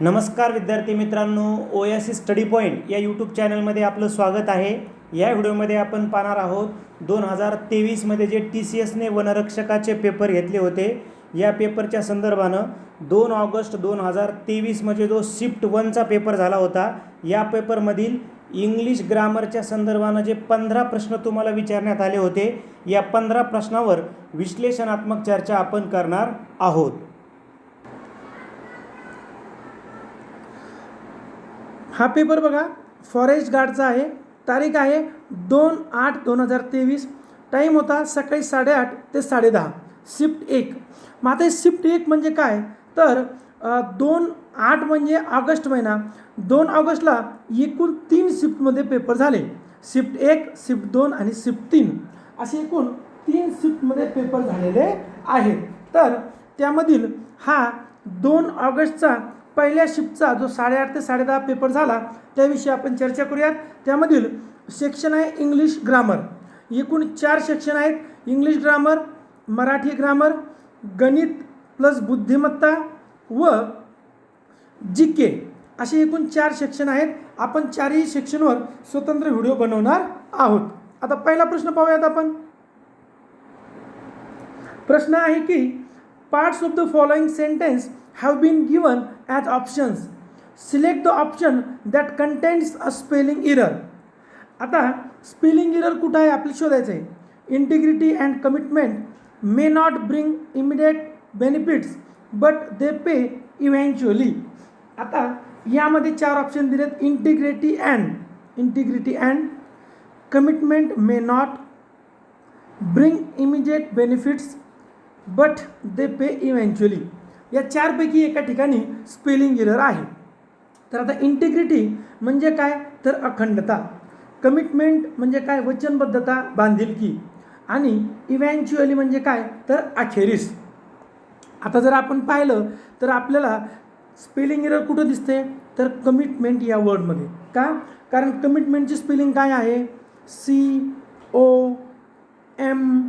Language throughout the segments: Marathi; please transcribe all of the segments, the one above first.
नमस्कार विद्यार्थी मित्रांनो O S C study point या यूट्यूब चॅनलमध्ये आपलं स्वागत आहे. या व्हिडिओमध्ये आपण पाहणार आहोत दोन हजार तेवीसमध्ये जे टी सी एसने वनरक्षकाचे पेपर घेतले होते या पेपरच्या संदर्भानं दोन ऑगस्ट दोन हजार तेवीसमध्ये जो शिफ्ट वनचा पेपर झाला होता या पेपरमधील इंग्लिश ग्रामरच्या संदर्भानं जे पंधरा प्रश्न तुम्हाला विचारण्यात आले होते या पंधरा प्रश्नावर विश्लेषणात्मक चर्चा आपण करणार आहोत. हा पेपर बघा फॉरेस्ट गार्डचा आहे. तारीख आहे दोन आठ दोन हजार तेवीस. टाईम होता सकाळी साडेआठ ते साडेदहा. शिफ्ट एक. मग आता शिफ्ट एक म्हणजे काय? तर दोन आठ म्हणजे ऑगस्ट महिना. दोन ऑगस्टला एकूण तीन शिफ्टमध्ये पेपर झाले. शिफ्ट एक शिफ्ट दोन आणि शिफ्ट तीन. असे एकूण तीन शिफ्टमध्ये पेपर झालेले आहेत. तर त्यामधील हा दोन ऑगस्टचा पहिल्या शिफ्टचा जो साडेआठ ते साडेदहा पेपर झाला त्याविषयी आपण चर्चा करूयात. त्यामधील सेक्शन आहे इंग्लिश ग्रामर. एकूण चार सेक्शन आहेत. इंग्लिश ग्रामर मराठी ग्रामर गणित प्लस बुद्धिमत्ता व जी के. असे एकूण चार सेक्शन आहेत. आपण चारही सेक्शनवर स्वतंत्र व्हिडिओ बनवणार आहोत. आता पहिला प्रश्न पाहूयात आपण. प्रश्न आहे की parts of the following sentence have been given as options select the option that contains a spelling error आता स्पेलिंग इरर कुठं आहे आपल्याला शोधायचं आहे integrity and commitment may not bring immediate benefits but they pay eventually आता यामध्ये चार ऑप्शन दिलेत. Integrity and integrity and commitment may not bring immediate benefits but they pay eventually या चारपैकी एका ठिकाणी स्पेलिंग इरर आहे. तर आता इंटिग्रिटी म्हणजे काय? तर अखंडता. कमिटमेंट म्हणजे काय? वचनबद्धता बांधिलकी आणि इव्हेंच्युअली म्हणजे काय? तर अखेरीस. आता जर आपण पाहिलं तर आपल्याला स्पेलिंग एरर कुठं दिसते तर कमिटमेंट या वर्डमध्ये का? कारण कमिटमेंटची स्पेलिंग काय आहे? सी ओ एम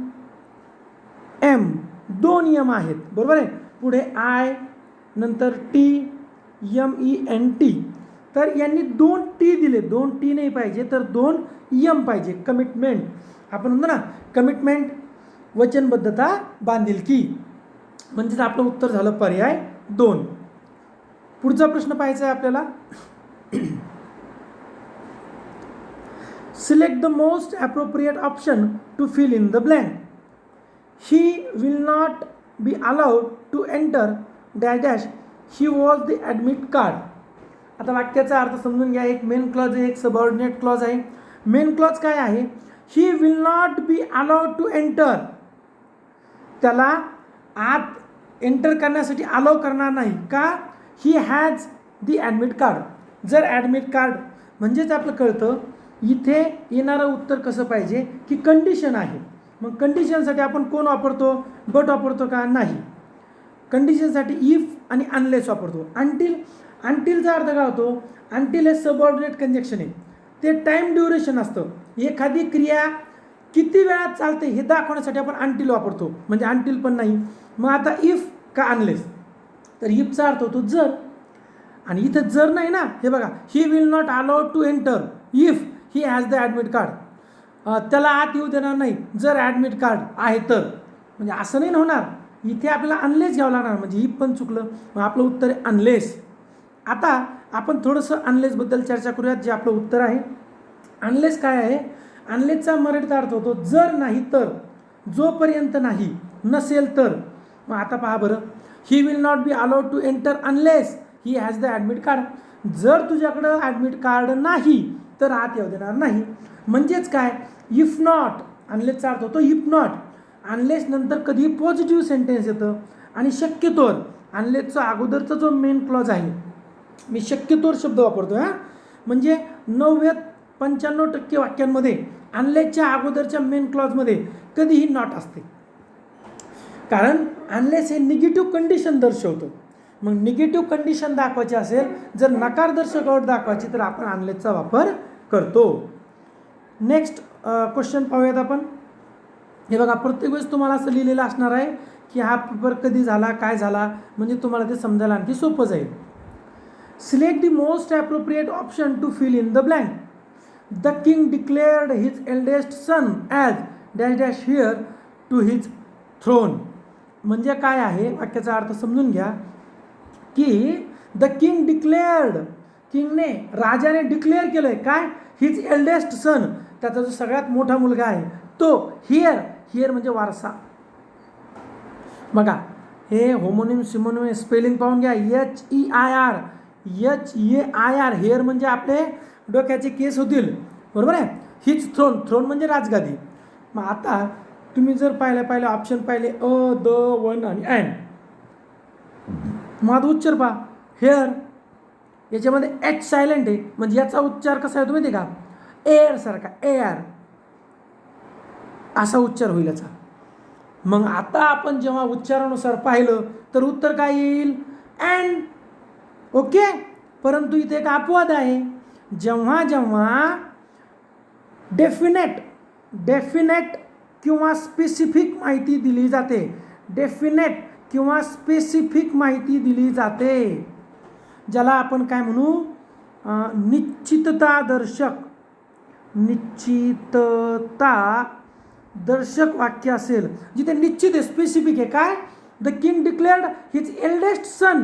एम दोन यम आहेत. बरोबर आहे? पुढे आय नंतर T M E N T तर यांनी दोन टी दिले. दोन टी नाही पाहिजे तर दोन यम पाहिजे. कमिटमेंट आपण म्हणतो ना कमिटमेंट वचनबद्धता बांधिलकी. म्हणजेच आपलं उत्तर झालं पर्याय दोन. पुढचा प्रश्न पाहायचा आहे आपल्याला. Select the most appropriate option to fill in the blank he will not be allowed to enter dash dash he was the admit card आता वाक्याचा अर्थ समजून घ्या. एक मेन क्लॉज आहे एक सबऑर्डिनेट क्लॉज आहे. मेन क्लॉज काय आहे? He will not be allowed to enter त्याला आत एंटर करण्यासाठी अलाव करणार नाही. का? He has the admit card जर ॲडमिट कार्ड म्हणजेच आपलं कळतं इथे येणारं उत्तर कसं पाहिजे? की कंडिशन आहे. मग कंडिशनसाठी आपण कोण वापरतो? बट वापरतो का? नाही. कंडिशनसाठी इफ आणि अनलेस वापरतो. अंटील अंटीलचा अर्थ काय होतो? अंटील हे सबऑर्डिनेट कंजेक्शन आहे. ते टाईम ड्युरेशन असतं. एखादी क्रिया किती वेळात चालते हे दाखवण्यासाठी आपण अंटील वापरतो. म्हणजे अंटील पण नाही. मग आता इफ का अनलेस तर इफचा अर्थ होतो जर. आणि इथं जर नाही ना हे बघा. He will not allowed to enter if he has the admit card त्याला आत येऊ देणार नाही. जर ॲडमिट कार्ड आहे तर. म्हणजे असं नाही ना होणार. इथे आपल्याला अनलेस घ्यावं लागणार. म्हणजे ही पण चुकलं मग आपलं उत्तर आहे अनलेस आता आपण थोडंसं अनलेसबद्दल चर्चा करूयात जे आपलं उत्तर आहे. अनलेस काय आहे? अनलेसचा मराठीत अर्थ होतो जर नाही तर. जोपर्यंत नाही नसेल तर. मग आता पहा बरं. He will not be allowed to enter unless he has the admit card जर तुझ्याकडं ॲडमिट कार्ड नाही तर आत येऊ देणार नाही. म्हणजेच काय? इफ नॉट अनलेसचा अर्थ होतो इफ नॉट अनलेस नंतर कधी पॉझिटिव्ह सेंटेन्स येतं. आणि शक्यतोर अनलेसचा अगोदरचा जो मेन क्लॉज आहे मी शक्यतोर शब्द वापरतो हां. म्हणजे नव्वद पंच्याण्णव टक्के वाक्यांमध्ये अनलेसच्या अगोदरच्या मेन क्लॉजमध्ये कधीही नॉट असते. कारण अनलेस हे निगेटिव्ह कंडिशन दर्शवतं. मग निगेटिव्ह कंडिशन दाखवायची असेल जर नकारदर्शक अट दाखवायची तर आपण अनलेसचा वापर करतो. नेक्स्ट क्वेश्चन पाहूयात आपण. हे बघा प्रत्येक वेळेस तुम्हाला असं लिहिलेलं असणार आहे की हा पेपर कधी झाला काय झाला म्हणजे तुम्हाला ते समजायला आणखी सोपं जाईल. Select the most appropriate option to fill in the blank the king declared his eldest son as dash dash heir to his throne म्हणजे काय आहे? वाक्याचा अर्थ समजून घ्या. की द किंग डिक्लेअर्ड किंगने राजाने डिक्लेअर केलं आहे काय? हिज एल्डेस्ट सन त्याचा जो सगळ्यात मोठा मुलगा आहे तो हिअर हिअर म्हणजे वारसा. बघा हे होमोनिम सिमोनिम स्पेलिंग पाहून घ्या. H E I R H A I R hair म्हणजे आपले डोक्याचे केस होतील. बरोबर आहे? हीच थ्रोन थ्रोन म्हणजे राजगादी. मग आता तुम्ही जर पाहिलं पाहिलं ऑप्शन पाहिले अ द वन आणि अँड मग आता उच्चार पहा. हेअर याच्यामध्ये एच सायलेंट आहे. म्हणजे याचा उच्चार कसा आहे तुम्ही का? एअरसारखा एअर. असा उच्चार होईल याचा. मग आता आपण जेव्हा उच्चारानुसार पाहिलं तर उत्तर काय येईल? अँड. ओके? परंतु इथे एक अपवाद आहे. जेव्हा जेव्हा डेफिनेट डेफिनेट किंवा स्पेसिफिक माहिती दिली जाते. डेफिनेट किंवा स्पेसिफिक माहिती दिली जाते. ज्याला आपण काय म्हणू? अं, निश्चितता दर्शक दर्शक वाक्य असेल जिथे निश्चित आहे स्पेसिफिक आहे. काय? The king declared his eldest son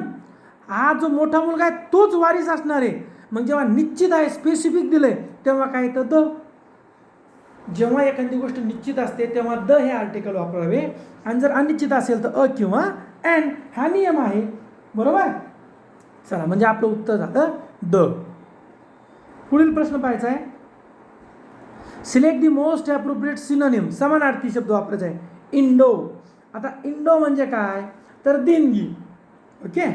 हा जो मोठा मुलगा आहे तोच वारीस असणार आहे. मग जेव्हा निश्चित आहे स्पेसिफिक दिलं आहे तेव्हा काय येतं? द. जेव्हा एखादी गोष्ट निश्चित असते तेव्हा द हे आर्टिकल वापरावे. आणि जर अनिश्चित असेल तर अ किंवा अँड हा नियम आहे. बरोबर? चला म्हणजे आपलं उत्तर झालं द. पुढील प्रश्न पाहायचा आहे. Select the most appropriate synonym समानार्थी शब्द वापरायचा आहे. इंडो आता इंडो म्हणजे काय? तर देणगी. ओके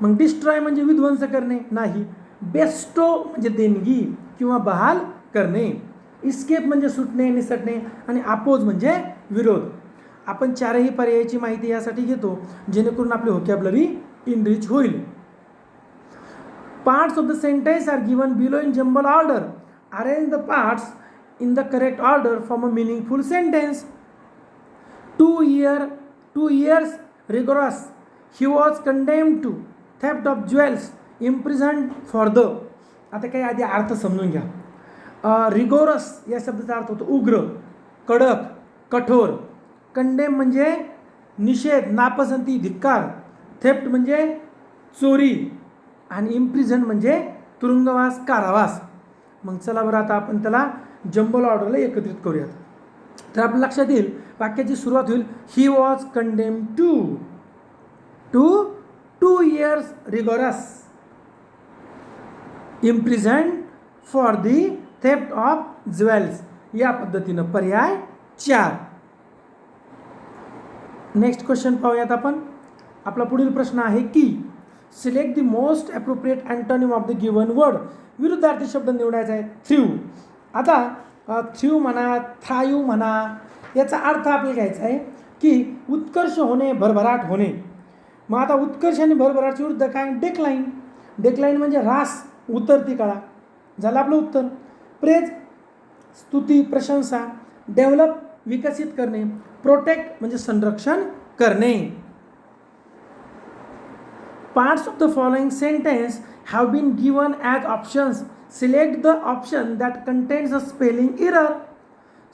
मग डिस्ट्रॉय म्हणजे विध्वंस करणे. नाही. बेस्टो म्हणजे देणगी किंवा बहाल करणे. इस्केप म्हणजे सुटणे निसटणे आणि अपोज म्हणजे विरोध. आपण चारही पर्यायाची माहिती यासाठी घेतो जेणेकरून आपली होकॅबलरी इनरिच होईल. Parts of the sentence are given below in jumbled order arrange the parts in the correct order form a meaningful sentence two year two years rigorous he was condemned to theft of jewels imprisoned for the आता काही आधी अर्थ समजून घ्या रिगोरस या शब्दाचा अर्थ होतो उग्र कडक कठोर कंडेम म्हणजे निषेध नापसंती धिक्कार थेफ्ट म्हणजे चोरी आणि इम्प्रिझन म्हणजे तुरुंगवास कारावास मग चला बरं आता आपण त्याला जंबल ऑर्डरला एकत्रित करूयात. तर आपल्या लक्षात येईल वाक्याची सुरुवात होईल he was condemned to to two years rigorous imprisonment for the theft of jewels या पद्धतीनं पर्याय चार. नेक्स्ट क्वेश्चन पाहूयात आपण. आपला पुढील प्रश्न आहे की select the most appropriate antonym of the given word विरुद्धार्थी शब्द निवडायचा आहे. थ्रू आता थ्यू म्हणा थायू म्हणा याचा अर्थ आपल्याला घ्यायचा आहे की उत्कर्ष होणे भरभराट होणे. मग आता उत्कर्ष आणि भरभराटची विरुद्ध काय? डेकलाईन डेकलाईन म्हणजे रास उतरती काळा. झालं आपलं उत्तर. प्रेज स्तुती प्रशंसा डेव्हलप विकसित करणे. प्रोटेक्ट म्हणजे संरक्षण करणे. Parts of the following sentence have been given as options select the option that contains a spelling error.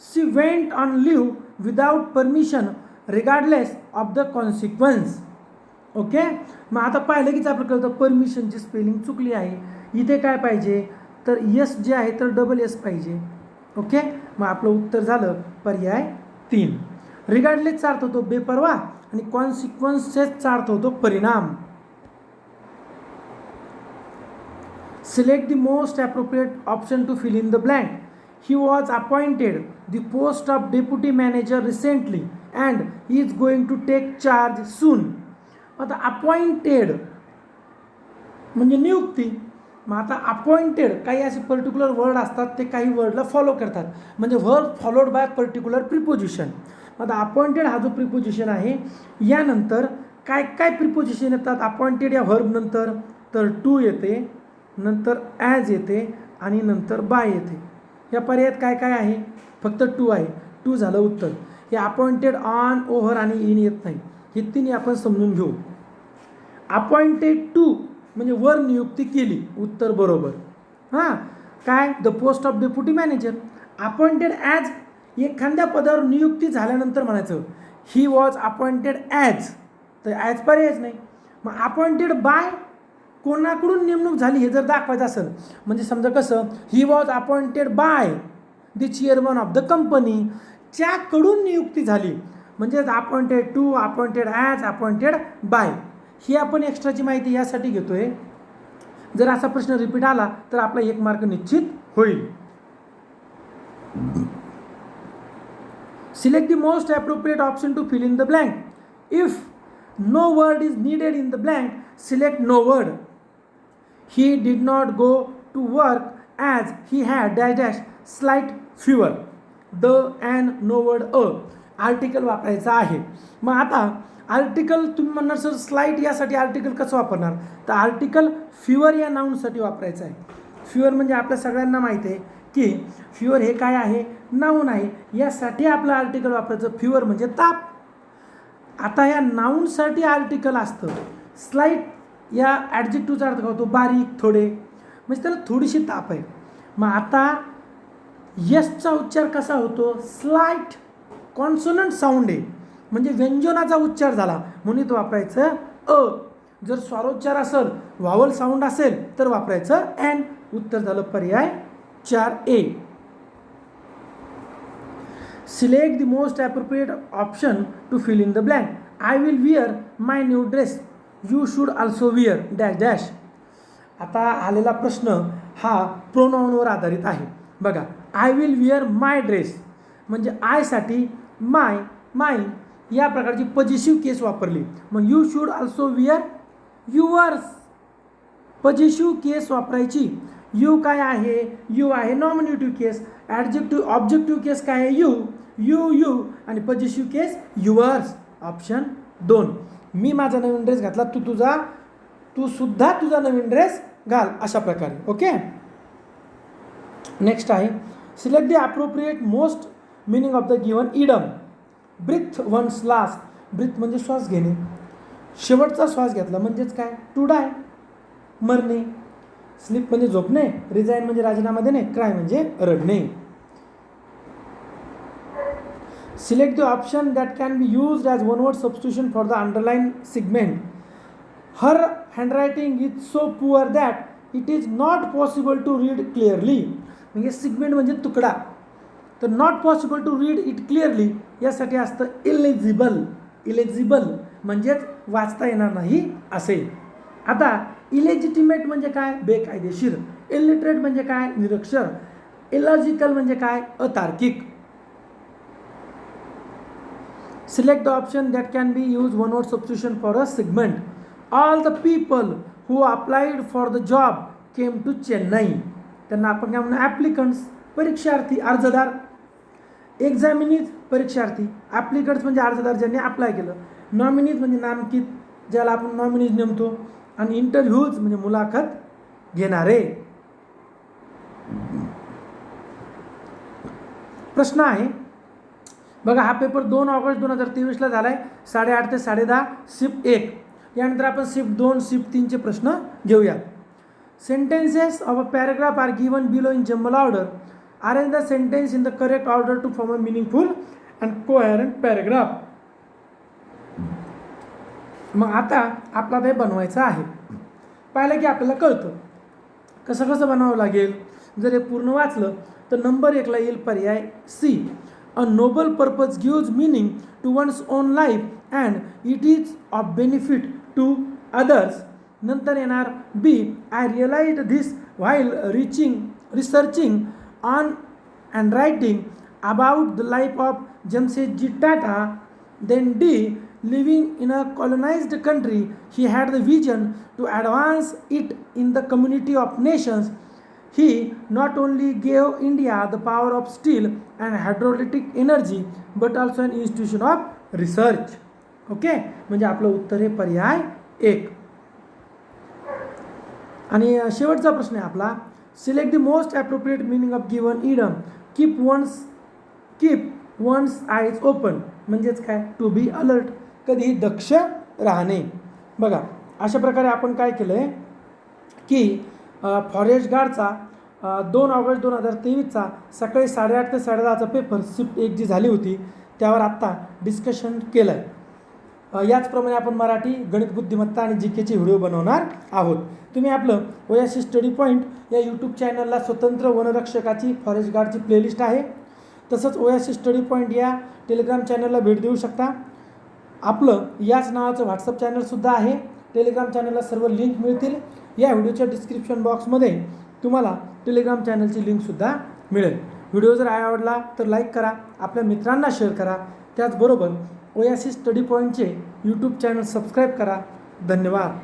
She went on leave without permission regardless of the consequence. Okay मग आता पाहिलं कीच आपलं कळतं परमिशनची स्पेलिंग चुकली आहे. इथे काय पाहिजे? तर यस जे आहे तर डबल एस पाहिजे. ओके मग आपलं उत्तर झालं पर्याय तीन. रिगार्डलेसचा अर्थ होतो बेपरवा आणि कॉन्सिक्वन्सेसचा अर्थ होतो परिणाम. Select the most appropriate option to fill in the blank. He was appointed the post of deputy manager recently and he is going to take charge soon. आता अपॉइंटेड म्हणजे नियुक्ती. मग आता अपॉइंटेड काही असे पर्टिक्युलर वर्ड असतात ते काही वर्डला फॉलो करतात. म्हणजे word followed by particular preposition आता अपॉइंटेड हा जो प्रिपोजिशन आहे यानंतर काय काय प्रिपोजिशन येतात? अपॉइंटेड या व्हर्ब नंतर. तर टू येते. नंतर ॲज येते आणि नंतर बाय येते. या पर्यायात काय काय आहे? फक्त टू आहे. टू झालं उत्तर. हे अपॉइंटेड ऑन ओव्हर आणि इन येत नाही. हे तिन्ही आपण समजून घेऊ. अपॉइंटेड टू म्हणजे वर नियुक्ती केली. उत्तर बरोबर. हां? काय? The post of deputy manager appointed as एखाद्या पदावर नियुक्ती झाल्यानंतर म्हणायचं ही वॉज अपॉइंटेड ॲज तर ॲज पर्यायच नाही. मग अपॉइंटेड बाय कोणाकडून नेमणूक झाली हे जर दाखवायचं असेल म्हणजे समजा कसं he was appointed by the chairman of the company च्याकडून नियुक्ती झाली. म्हणजेच appointed to appointed as appointed by ही आपण एक्स्ट्राची माहिती यासाठी घेतो आहे जर असा प्रश्न रिपीट आला तर आपला एक मार्क निश्चित होईल. Select the most appropriate option to fill in the blank if no word is needed in the blank select no word he did not go to work as he had dash dash slight fever the and no word a. Article वापरायचा आहे. मग आता आर्टिकल तुम्ही म्हणणार सर स्लाईट यासाठी आर्टिकल कसं वापरणार? तर आर्टिकल फ्युअर या नाऊनसाठी वापरायचं आहे. फ्युअर म्हणजे आपल्या सगळ्यांना माहिती आहे की फ्युअर हे काय आहे? नाऊन आहे. यासाठी आपलं आर्टिकल वापरायचं फ्युअर म्हणजे ताप. आता या नाऊनसाठी आर्टिकल असतं. स्लाईट या ॲडजेक्टिव्हचा अर्थ काय होतो? बारीक थोडे. म्हणजे त्याला थोडीशी ताप आहे. मग आता यसचा उच्चार कसा होतो? स्लाईट कॉन्सोनंट साऊंड आहे. म्हणजे व्यंजनाचा उच्चार झाला. म्हणून तो वापरायचं अ. जर स्वारोच्चार असेल वावल साऊंड असेल तर वापरायचं अँड उत्तर झालं पर्याय चार A select the most appropriate option to fill in the blank I will wear my new dress you should also wear dash dash आता आलेला प्रश्न हा प्रोनाऊनवर आधारित आहे. बघा I will wear my dress म्हणजे आयसाठी माय माय या प्रकारची पजिशिव केस वापरली. मग you should also wear yours possessive case वापरायची. यू काय आहे? यू आहे नॉमिनेटिव्ह केस ॲडजेक्टिव्ह ऑब्जेक्टिव्ह केस काय आहे? यू यू यू आणि पजिशिव केस युअर्स ऑप्शन दोन. मी माझा नवीन ड्रेस घातला तू तुझा तू सुद्धा तुझा नवीन ड्रेस घाल अशा प्रकारे ओके नेक्स्ट आहे select the appropriate most meaning of the given idiom breathe one's last breath म्हणजे श्वास घेणे. शेवटचा श्वास घेतला म्हणजेच काय? टू डाय मरणे. स्लीप म्हणजे झोपणे. रिझाईन म्हणजे राजीनामा देणे. क्राय म्हणजे रडणे. Select the option that can be used as one word substitution for the underline segment. Her handwriting is so poor that it is not possible to read clearly म्हणजे सिगमेंट म्हणजे तुकडा. तर not possible to read it clearly यासाठी असतं इलेजिबल इलेजिबल म्हणजेच वाचता येणार नाही असे. आता इलेजिटिमेट म्हणजे काय? बेकायदेशीर. इलिटरेट म्हणजे काय? निरक्षर. इलॉजिकल म्हणजे काय? अतार्किक. Select the option that can be use one word substitution for a segment all the people who applied for the job came to Chennai त्यांना आपण काय म्हणू ॲप्लिकंट्स परीक्षार्थी अर्जदार. एक्झामिनीज परीक्षार्थी. ॲप्लिकंट्स म्हणजे अर्जदार ज्यांनी अप्लाय केलं. नॉमिनीज म्हणजे नामकित ज्याला आपण नॉमिनीज नेमतो. आणि इंटरव्ह्यूज म्हणजे मुलाखत घेणारे. प्रश्न आहे बघा हा पेपर दोन ऑगस्ट दोन हजार तेवीसला झाला आहे साडेआठ ते साडेदहा शिफ्ट एक. यानंतर आपण शिफ्ट दोन शिफ्ट तीनचे प्रश्न घेऊयात. Sentences of a paragraph are given below in jumbled order arrange the sentence in the correct order to form a meaningful and coherent paragraph मग आता आपला ते बनवायचं आहे. पाहिलं की आपल्याला कळतं. कसं कसं बनावं लागेल? जर हे पूर्ण वाचलं तर नंबर एकला येईल पर्याय C. A noble purpose gives meaning to one's own life and it is of benefit to others नंतर येणार B I realise this while reaching researching on and writing about the life of Jamshedji Tata then D living in a colonized country, he had the vision to advance it in the community of nations. He not only gave India the power of steel and hydrolytic energy, but also an institution of research. Okay म्हणजे आपलं उत्तर हे पर्याय एक. आणि शेवटचा प्रश्न आहे आपला. Select the most appropriate meaning of given idiom keep one's keep one's eyes open म्हणजेच काय? टू बी अलर्ट कधी दक्ष राहणे. बघा अशा प्रकारे आपण काय केलं आहे की फॉरेस्ट गार्डचा दोन ऑगस्ट दोन हजार तेवीसचा सकाळी साडेआठ ते साडेदहाचा पेपर शिफ्ट एक जी झाली होती त्यावर आत्ता डिस्कशन केलं आहे याचप्रमाणे आपण मराठी गणित बुद्धिमत्ता आणि जी केचे व्हिडिओ बनवणार आहोत. तुम्ही आपलं ओयासी स्टडी पॉईंट या यूट्यूब चॅनलला स्वतंत्र वनरक्षकाची फॉरेस्ट गार्डची प्लेलिस्ट आहे. तसंच ओयासी स्टडी पॉईंट या टेलिग्राम चॅनलला भेट देऊ शकता. आपलं याच नावाचं व्हॉट्सअप चॅनलसुद्धा आहे. टेलिग्राम चॅनलला सर्व लिंक मिळतील. या व्हिडिओच्या डिस्क्रिप्शन बॉक्समध्ये तुम्हाला टेलिग्राम चॅनलची लिंकसुद्धा मिळेल. व्हिडिओ जर आवडला तर लाईक करा आपल्या मित्रांना शेअर करा. त्याचबरोबर ओयासी स्टडी पॉईंटचे यूट्यूब चॅनल सबस्क्राईब करा. धन्यवाद.